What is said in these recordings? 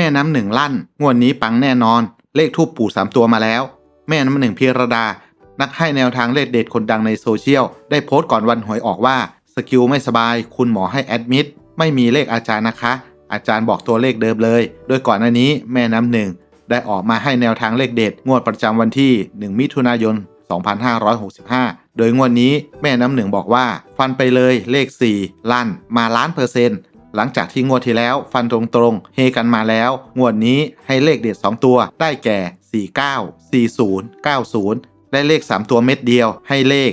แม่น้ำหนึ่งลั่น งวดนี้ปังแน่นอน เลขทูปปู่สามตัวมาแล้ว แม่น้ำหนึ่งพิรดา นักให้แนวทางเลขเด็ดคนดังในโซเชียล ได้โพสต์ก่อนวันหวยออกว่า สกิลไม่สบาย คุณหมอให้แอดมิดไม่มีเลขอาจารย์นะคะ อาจารย์บอกตัวเลขเดิมเลย โดยก่อนหน้านี้แม่น้ำหนึ่งได้ออกมาให้แนวทางเลขเด็ด งวดประจำวันที่ 1 มิถุนายน 2565 โดยงวดนี้แม่น้ำหนึ่งบอกว่า ฟันไปเลยเลข 4 ลั่นมาล้านเปอร์เซ็นต์ หลังจากที่งวดที่แล้วฟันตรงๆ เฮกันมาแล้ว งวดนี้ให้เลขเด็ด 2 ตัวได้แก่ 49 40 90 ได้เลข 3 ตัวเม็ดเดียว ให้เลข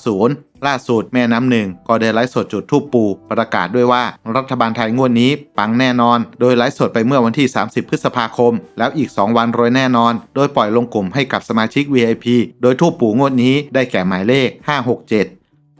490 ล่าสุดแม่น้ำหนึ่งก็ได้ไลฟ์สดจุดทูปปูประกาศด้วยว่า รัฐบาลไทยงวดนี้ปังแน่นอน โดยไลฟ์สดไปเมื่อวันที่ 30 พฤษภาคม แล้วอีก 2 วันโรยแน่นอน โดยปล่อยลงกลุ่มให้กับสมาชิก VIP โดยทูปปูงวดนี้ได้แก่หมายเลข 567